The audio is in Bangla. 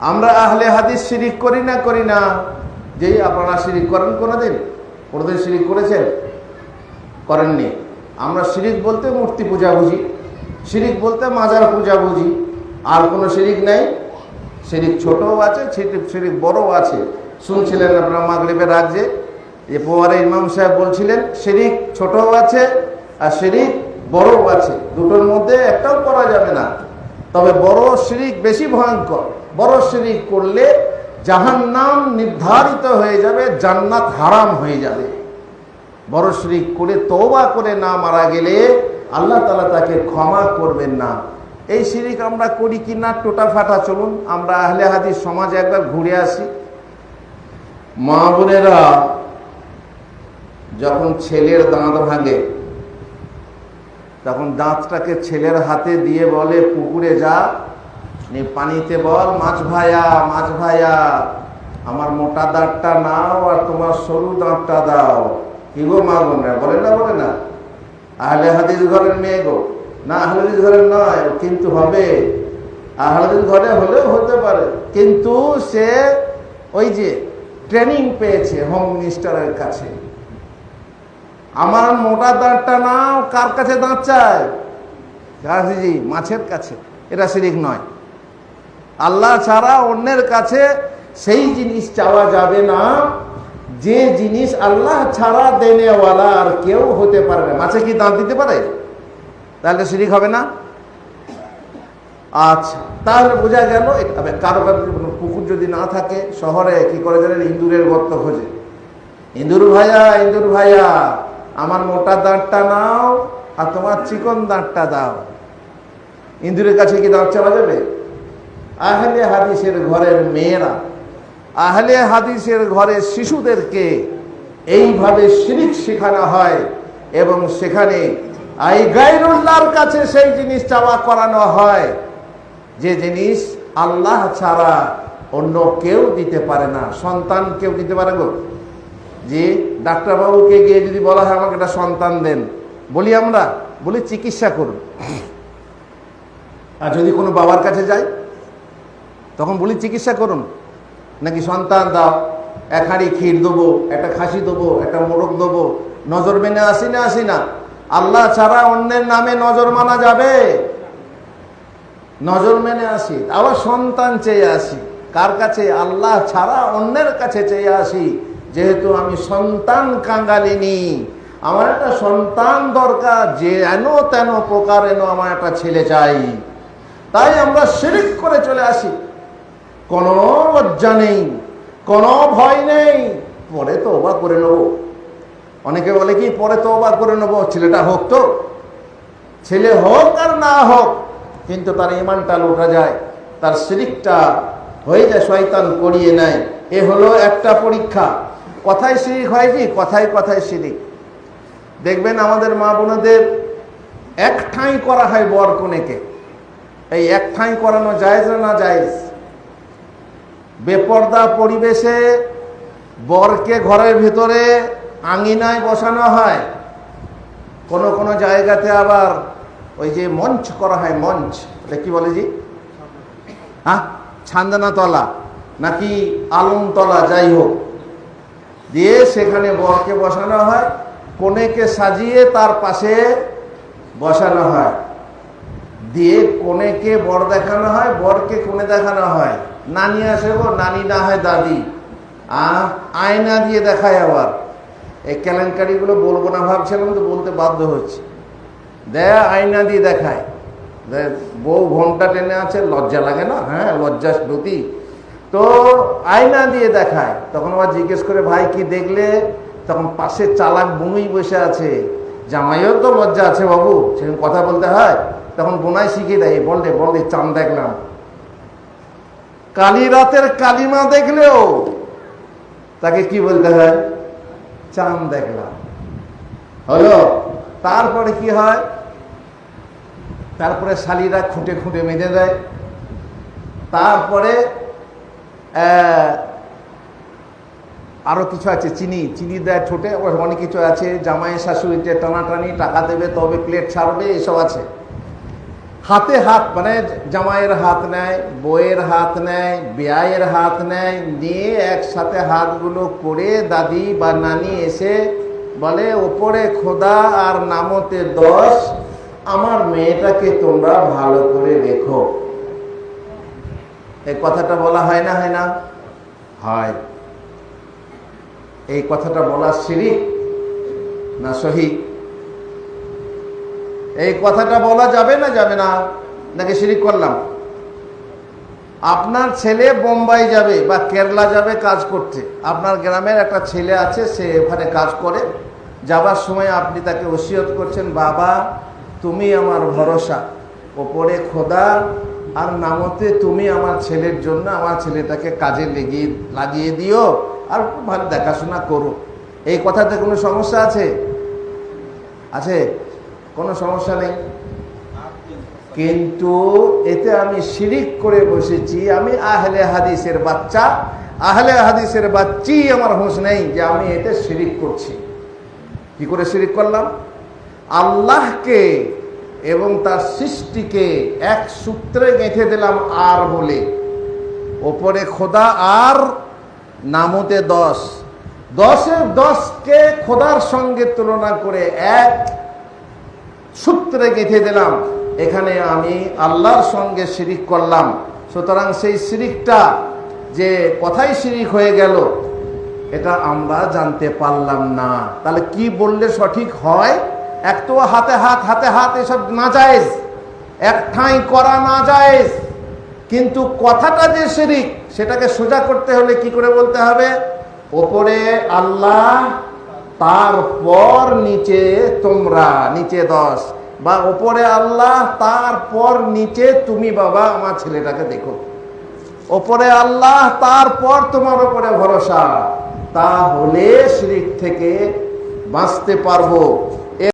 আমরা আহলে হাদিস শিরিক করি না করি না। যেই আপনারা শিরিক করেন কোনোদিন কোনোদিন শিরিক করেছেন? করেননি। আমরা শিরিক বলতে মূর্তি পূজা বুঝি, শিরিক বলতে মাজার পূজা বুঝি। আর কোনো শিরিক নাই। শিরিক ছোটও আছে শিরিক বড়ও আছে। শুনছিলেন আপনারা মাগরিবের রাজ্যে? যে পোয়ারে ইমাম সাহেব বলছিলেন, শিরিক ছোটও আছে আর শিরিক বড়ও আছে। দুটোর মধ্যে একটাও করা যাবে না। তবে বড় শিরিক বেশি ভয়ঙ্কর। বড় শিরিক করলে জাহান্নাম নির্ধারিত হয়ে যাবে, জান্নাত হারাম হয়ে যাবে। বড় শিরিক করে তওবা করে না মারা গেলে আল্লাহ তালা তাকে ক্ষমা করবেন না। এই শিরিক আমরা করি কি না? টোটা ফাটা চলুন, আমরা আহলে হাদিস সমাজে একবার ঘুরে আসি। মা বোনেরা, যখন ছেলের দাঁত ভাঙে, তখন দাঁতটাকে ছেলের হাতে দিয়ে বলে, পুকুরে যা। নি পানিতে বল, মাছ ভাইয়া মাছ ভাইয়া। আমার মোটা দাঁতটা নাও আর তোমার সরু দাঁতটা দাও। কি গো মা বোনরা বলে না বলে না। আহলে হাদিস ঘরের মেয়ে গো। না, আহলে ঘরের নয়, কিন্তু হবে। আহলে ঘরে হলেও হতে পারে। কিন্তু সে ওই যে ট্রেনিং পেয়েছে হোম মিনিস্টারের কাছে। আমার মোটা দাঁতটা নাও, কার কাছে দাঁত চায়? মাছের কাছে। এটা শিরিক নয়। আল্লাহ ছাড়া অন্যের কাছে সেই জিনিস চাওয়া যাবে না। যে জিনিস আল্লাহ ছাড়া দেনেওয়ালা আর কেউ হতে পারে না। মাছে কি দাঁত দিতে পারে? তাহলে শিরিক হবে না? আচ্ছা তাহলে বোঝা গেল কারও কারও পুকুর যদি না থাকে শহরে, কি করে জানেন? ইঁদুরের গর্ত খোঁজে। ইঁদুর ভাইয়া ইঁদুর ভাইয়া, আমার মোটা দাঁতটা নাও আর তোমার চিকন দাঁতটা দাও। ইঁদুরের কাছে কি দাঁত চাওয়া যাবে? আহলে হাদিসের ঘরের মেয়েরা, আহলে হাদিসের ঘরের শিশুদেরকে এইভাবে শিরিক শেখানো হয় এবং সেখানে আই গাইরুল্লাহর কাছে সেই জিনিস চাওয়া করানো হয়। যে জিনিস আল্লাহ ছাড়া অন্য কেউ দিতে পারে না। সন্তান কেউ দিতে পারে গো? যে ডাক্তারবাবুকে গিয়ে যদি বলা হয়, আমাকে একটা সন্তান দেন। বলি আমরা, বলি চিকিৎসা করুন। আর যদি কোনো বাবার কাছে যাই তখন বলি, চিকিৎসা করুন। নাকি, সন্তান, দাও, এক হাঁড়ি ক্ষীর দেবো, একটা খাসি দেবো, একটা মোরগ দেবো, নজর মেনে আসি না আসি না? আল্লাহ ছাড়া অন্যের নামে নজর মানা যাবে? নজর মেনে আসি। আবার সন্তান চেয়ে আসি। কার কাছে? আল্লাহ ছাড়া অন্যের কাছে চেয়ে আসি। যেহেতু আমি সন্তান কাঙ্গালিনি আমার একটা সন্তান দরকার, যে এন তেন প্রকার এন আমার একটা ছেলে চাই। তাই আমরা শিরিক করে চলে আসি। কোনো লজ্জা নেই, কোনো ভয় নেই। পরে তো অবাক করে নেব। অনেকে বলে কি, পরে তো অবাক করে নেব, ছেলেটা হোক তো। ছেলে হোক আর না হোক, কিন্তু তার ইমানটা লোটা যায়, তার শিরিকটা হয়ে যায়, শয়তান করিয়ে নেয়। এ হলো একটা পরীক্ষা। কথায় শিরিক হয় কি? কথায় কথায় শিরিক। দেখবেন আমাদের মা বোনদের এক ঠাঁই করা হয় বর কনেকে। এই এক ঠাঁই করানো যায় না যায় বেপর্দা পরিবেশে বরকে ঘরের ভিতরে আঙিনায় বসানো হয়। কোন কোন জায়গাতে আবার ওই যে মঞ্চ করা হয়, মঞ্চ। এটা কি বলে জি? হ্যাঁ? ছান্দনা তলা নাকি আলমতলা, যাই হোক। দিয়ে সেখানে বরকে বসানো হয় কনেকে সাজিয়ে তার পাশে বসানো হয়। দিয়ে কনেকে বর দেখানো হয়, বরকে কোণে দেখানো হয়। নানি আসে গো নানি না হয় দাদি। আহ, আয়না দিয়ে দেখায় আবার। এই কেলেঙ্কারিগুলো বলব না ভাবছিলাম তো বলতে বাধ্য হচ্ছে। দেয় আয়না দিয়ে দেখায়। বউ ঘণ্টা টেনে আছে, লজ্জা লাগে না? হ্যাঁ লজ্জা প্রতি তো আয়না দিয়ে দেখায়। তখন আবার জিজ্ঞেস করে, ভাই, কি দেখলে? তখন পাশে চালাক বুনুই বসে আছে। জামাইও তো লজ্জা আছে বাবু, সেরকম কথা বলতে হয়? তখন বোনাই শিখিয়ে দেয় বল দে বল দে চান দেখলাম। কালী রাতের কালিমা দেখলেও তাকে কি বলতে হয়? চাঁদ দেখলাম। হলো? তারপরে কি হয়? তারপরে শালিরা খুঁটে খুঁটে মেঁধে দেয়। তারপরে আরও কিছু আছে, চিনি। চিনি দেয় ঠোঁটে, অনেক কিছু আছে। জামাই শাশুড়িতে টানাটানি, টাকা দেবে, তবে প্লেট ছাড়বে, এসব আছে। হাতে হাত মানে জামাইয়ের হাত নেয় বইয়ের হাত নেয় বেয়াইয়ের হাত নেয়, নিয়ে একসাথে হাতগুলো করে দাদি বা নানি এসে বলে, ওপরে খোদা আর নামতে দশ, আমার মেয়েটাকে তোমরা ভালো করে রেখো এই কথাটা বলা হয় না হয় না? হয়। এই কথাটা বলা শিরিক না সহি এই কথাটা বলা যাবে না যাবে না নাকি শিরিক করলাম? আপনার ছেলে বোম্বাই যাবে বা কেরলা যাবে কাজ করতে। আপনার গ্রামের একটা ছেলে আছে, সে ওখানে কাজ করে। যাবার সময় আপনি তাকে ওসিয়ত করছেন, বাবা, তুমি আমার ভরসা। ওপরে খোদা, আর নামতে তুমি আমার ছেলের জন্য আমার ছেলেটাকে কাজে লেগিয়ে, লাগিয়ে দিও আর ভালো দেখাশোনা করো। এই কথাতে কোনো সমস্যা আছে? আছে? কোনো সমস্যা নেই। কিন্তু এতে আমি শিরিক করে বসেছি, আমি আহলে হাদিসের বাচ্চা, আহলে হাদিসের বাচ্চি আমার হুঁশ নেই যে আমি এতে শিরিক করছি। কি করে শিরিক করলাম? আল্লাহকে এবং তার সৃষ্টিকে এক সূত্রে গেঁথে দিলাম আর বলে। ওপরে খোদা আর, নামতে দশ। দশের দশকে খোদার সঙ্গে তুলনা করে এক সূত্রে গেঁথে দিলাম, এখানে আমি আল্লাহর সঙ্গে শিরিক করলাম। সুতরাং সেই শিরিকটা যে কথাই শিরিক হয়ে গেল, এটা আমরা জানতে পারলাম না। তাহলে কি বললে সঠিক হয়? এক তো হাতে হাত হাতে হাত এসব না যায়জ এক ঠাঁই করা না যায়জ কিন্তু কথাটা যে শিরিক, সেটাকে সোজা করতে হলে কি করে বলতে হবে? ওপরে আল্লাহ তারপর নিচে তোমরা, নিচে দশ। বা ওপরে আল্লাহ, তারপর নিচে তুমি বাবা আমার ছেলেটাকে দেখো। ওপরে আল্লাহ, তারপর তোমার ওপরে ভরসা। তাহলে শিরিক থেকে বাঁচতে পারব।